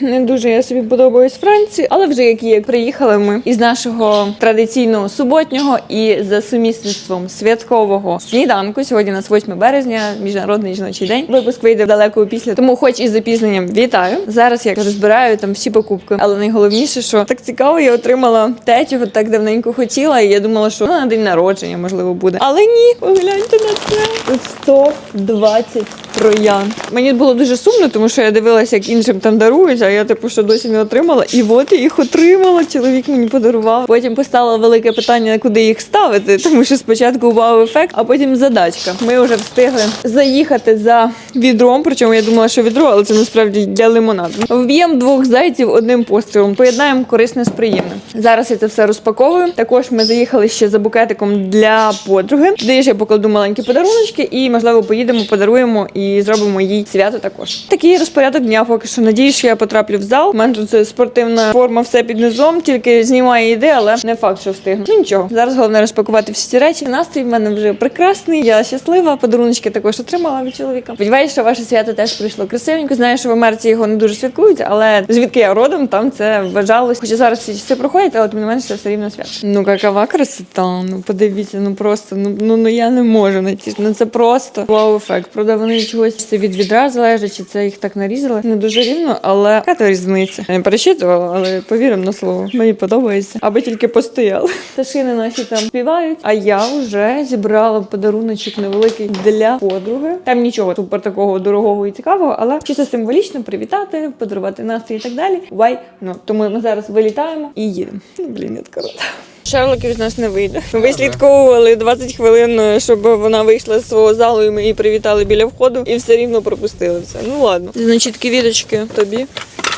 Не дуже я собі подобаюсь Франції, але вже як є, приїхали ми із нашого традиційного суботнього і за сумісництвом святкового сніданку. Сьогодні у нас 8 березня, міжнародний жіночий день. Випуск вийде далеко після, тому, хоч і з запізненням, вітаю. Зараз я розбираю там всі покупки. Але найголовніше, що так цікаво, я отримала те, чого так давненько хотіла, і я думала, що ну, на день народження можливо буде. Але ні, погляньте на це. Тут 120 троян. Мені було дуже сумно, тому що я дивилася, як іншим там дарують, а я типу що досі не отримала. І от я їх отримала. Чоловік мені подарував. Потім постало велике питання, куди їх ставити, тому що спочатку вау-ефект, а потім задачка. Ми вже встигли заїхати за відром. Причому я думала, що відро, але це насправді для лимонаду. Вб'ємо двох зайців одним пострілом. Поєднаємо корисне з приємним. Зараз я це все розпаковую. Також ми заїхали ще за букетиком для подруги. Ж я покладу маленькі подаруночки, і можливо поїдемо, подаруємо і зробимо їй свято також. Такий розпорядок дня. Поки що надіюсь, що я потраплю в зал. У мене тут це спортивна форма, все під низом, тільки знімає йде, але не факт, що встигну. Ну нічого. Зараз головне розпакувати всі ці речі. Настрій в мене вже прекрасний. Я щаслива. Подаруночки також отримала від чоловіка. Сподіваюся, що ваше свято теж прийшло красивенько. Знаю, що в Америці його не дуже святкують, але звідки я родом, там це вважалось. Хоча зараз ці часи проходять, але тим не менше все рівно свято. Ну какова красота. Ну подивіться, ну просто ну ну, ну я не можу натішити. Ну це просто вау-ефект. Правда, вони чогось це від відра залежить, чи це їх так нарізали. Не дуже рівно, але яка то різниця. Я не перечитувала, але повіримо на слово. Мені подобається. Аби тільки постояли. Пташини наші там співають. А я вже зібрала подаруночок невеликий для подруги. Там нічого супер такого дорогого і цікавого, але чисто символічно привітати, подарувати настрій і так далі. Why not? Тому ми зараз вилітаємо і їдемо. Ну блін, я така рота. Шерлоків з нас не вийде. Ми вислідковували 20 хвилин, щоб вона вийшла з свого залу, і ми її привітали біля входу, і все рівно пропустили все. Ну ладно. Значить, квіточки тобі.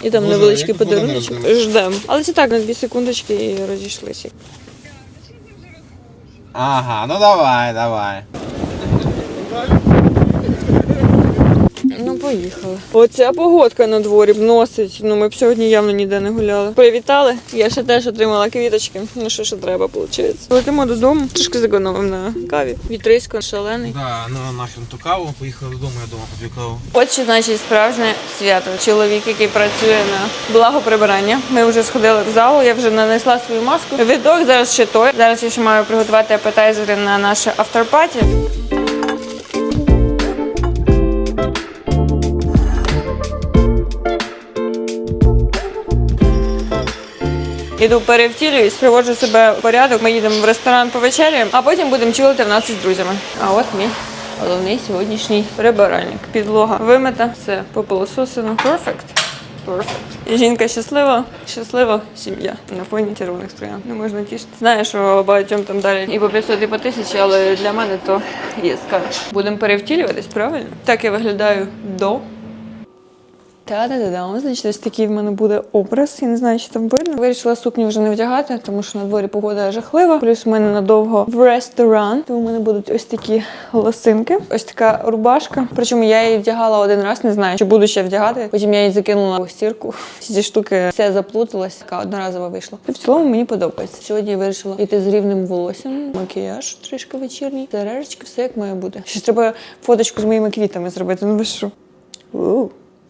І там невеличкий подарунок. Ждемо. Але це так, на дві секундочки і розійшлися. Ага, ну давай, давай. Ну, поїхали. Оця погодка на дворі вносить. Ну, ми б сьогодні явно ніде не гуляли. Привітали. Я ще теж отримала квіточки. Ну, що ще треба, виходить. Летимо додому. Трішки зекономимо на каві. Вітрисько шалений. Да, ну нафіг ту каву, поїхали додому, я дома поп'ю каву. От що значить справжнє свято. Чоловік, який працює на благоприбирання. Ми вже сходили в залу, я вже нанесла свою маску. Відок зараз ще той. Зараз я ще маю приготувати апетайзери на наше авторпаті. Іду перевтілююсь, приводжу себе в порядок. Ми їдемо в ресторан повечеряємо, а потім будемо чилити в нас із друзями. А от мій головний сьогоднішній прибиральник. Підлога вимита, все. Perfect. Perfect. І жінка щаслива, щаслива сім'я на фоні червоних строян. Не можна тішити. Знаю, що багатьом там далі і по 500, і по 1000, але для мене то є скарб. Будемо перевтілюватись, правильно? Так я виглядаю до. Та-да-да-да, значить, ось такий в мене буде образ. Я не знаю, чи там видно. Вирішила сукню вже не вдягати, тому що на дворі погода жахлива. Плюс в мене надовго в ресторан. Тому в мене будуть ось такі лосинки. Ось така рубашка. Причому я її вдягала один раз, не знаю, чи буду ще вдягати. Потім я її закинула у стірку. Ці штуки все заплуталась. Така одноразова вийшла. І в цілому мені подобається. Сьогодні я вирішила йти з рівним волоссям, макіяж трішки вечірній, сережечки, все як має бути. Ще треба фоточку з моїми квітами зробити. Ну ви що?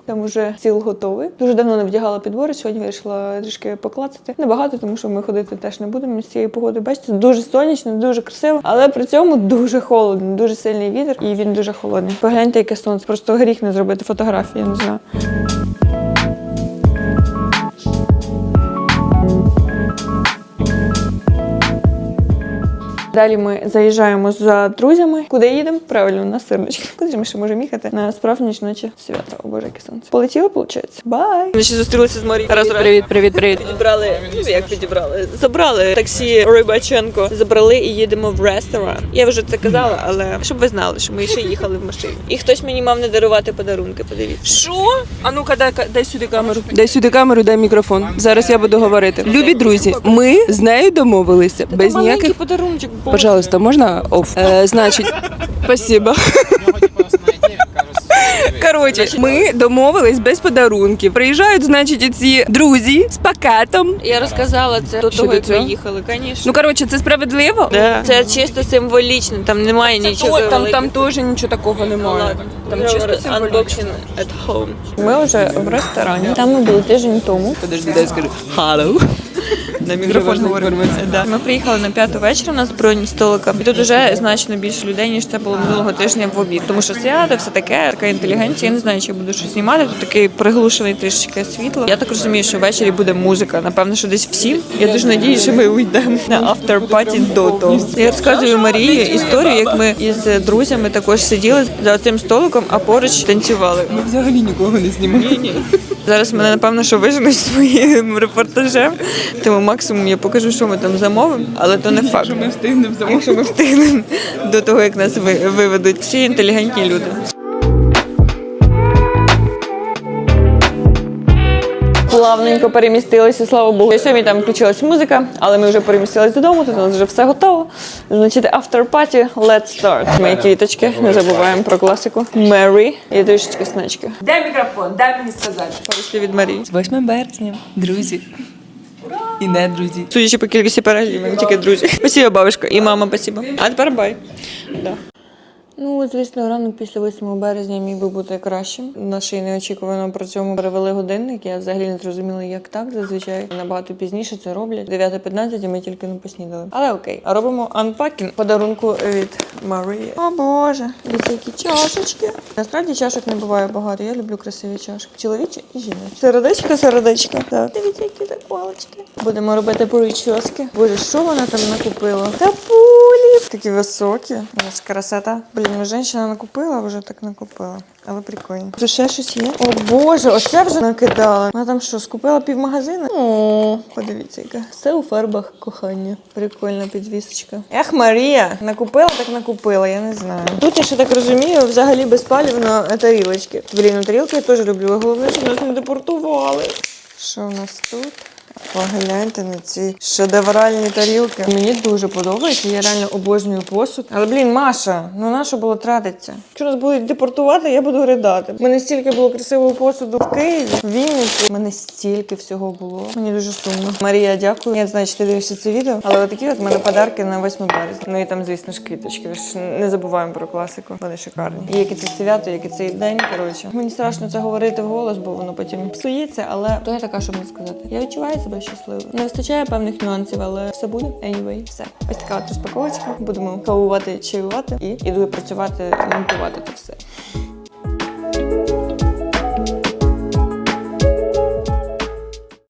Там уже стіл готовий. Дуже давно не вдягала підбори. Сьогодні вирішила трішки поклацати. Небагато, тому що ми ходити теж не будемо з цієї погоди. Бачите, дуже сонячно, дуже красиво, але при цьому дуже холодно, дуже сильний вітер, і він дуже холодний. Погляньте, яке сонце. Просто гріх не зробити фотографії, я не знаю. Далі ми заїжджаємо за друзями. Куди їдемо? Правильно, на сирнички. Куди ж ми ще можемо їхати? На справжнє жіноче свято. О боже, яке сонце. Полетіли, виходить? Бай! Ми ще зустрілися з Марією. Раз, привіт, привіт, привіт. Підібрали, ну як підібрали? Забрали таксі Рибаченко. Забрали і їдемо в ресторан. Я вже це казала, але щоб ви знали, що ми ще їхали в машині. І хтось мені мав не дарувати подарунки. Подивіться. Що? А ну-ка, дай, дай сюди камеру. Дай сюди камеру, дай мікрофон. Зараз я буду говорити. Любі друзі, ми з нею домовилися без ніяких. подарунок. Пожалуйста, можна оф? Е, значить, спасибо. Коротше, ми домовились без подарунків. Приїжджають, значить, ці друзі з пакетом. Я розказала це до того, до як ми цього? їхали, звісно. Ну коротше, це справедливо. Це чисто символічно, там немає нічого. О, там, там теж нічого такого немає. Там чисто unboxing at home. Ми вже в ресторані. Там ми були тиждень тому. Подожди, дай скажу. Hello. На мікрофон говоримо. Да. Ми приїхали на п'яту вечора, у нас бронь столика. І тут вже значно більше людей, ніж це було минулого тижня в обід. Тому що свято, все таке, така інтелігенція. Я не знаю, чи я буду щось знімати. Тут такий приглушений трішечки світло. Я так розумію, що ввечері буде музика. Напевно, що десь всім. Я дуже надію, що ми уйдемо на автор-паті до того. Я розказую Марії історію, як ми із друзями також сиділи за цим столиком, а поруч танцювали. Ми взагалі нікого не знімали. Зараз мене напевно, що виженуть своїм репортажем. Тому максимум я покажу, що ми там замовимо, але то не факт. Ми встигнемо замовити. Якщо ми встигнемо до того, як нас виведуть. Всі інтелігентні люди. Плавненько перемістилися, слава Богу. Сьогодні там включилась музика, але ми вже перемістились додому, тут у нас вже все готово. Значить, after party, let's start. Мої квіточки, не забуваємо про класику. Мері і трішечки снечки. Дай мікрофон, дай мені сказати. Пару від Марії. 8 березня, друзі. І не друзі. Судячи по кількості переглядів, тільки друзі. Спасибо, бабушка. І мама, спасибо. А тепер бай. Да. Ну, звісно, ранок після 8 березня міг би бути кращим. Наші неочікувано при цьому перевели годинник. Я взагалі не зрозуміла, як так. Зазвичай набагато пізніше це роблять. 9.15 і ми тільки не поснідали. Але окей. А робимо анпакінг подарунку від Марії. О Боже, дивіться, які чашечки. Насправді чашок не буває багато. Я люблю красиві чашки. Чоловічі і жіночі. Сердечко, сердечко. Так. Дивіться, які так палички. Будемо робити прически. Боже, що вона там накупила? Та. Такі високі. Ж красота. Блін, жінка накупила, вже так накупила. Але прикольно. Тут ще щось є. О Боже, оце вже накидала. Вона там що, скупила півмагазину? О, подивіться, яка. Все у фарбах кохання. Прикольна підвісочка. Ех, Марія, накупила, так накупила, я не знаю. Тут я ще так розумію, взагалі безпалівно тарілочки. Блін, ну тарілки я теж люблю. Головне, щоб нас не депортували. Що в нас тут? Погляньте на ці шедевральні тарілки. Мені дуже подобається, я реально обожнюю посуд. Але блін, Маша, ну на що було тратитися? Якщо нас будуть депортувати, я буду ридати. У мене стільки було красивого посуду в Києві, в Вінниці. У мене стільки всього було. Мені дуже сумно. Марія, дякую. Я знаю, чи ти дивишся це відео, але такі от в мене подарки на 8 березня. Ну і там, звісно ж, квіточки. Ви ж не забуваємо про класику. Вони шикарні. І як це свято, як цей день. Коротше, мені страшно це говорити вголос, бо воно потім псується. Але то я така, щоб не сказати. Я відчуваю себе щасливою. Не вистачає певних нюансів, але все буде. Anyway, все. Ось така от розпаковочка. Будемо кавувати, чаювати і іду працювати, монтувати це все.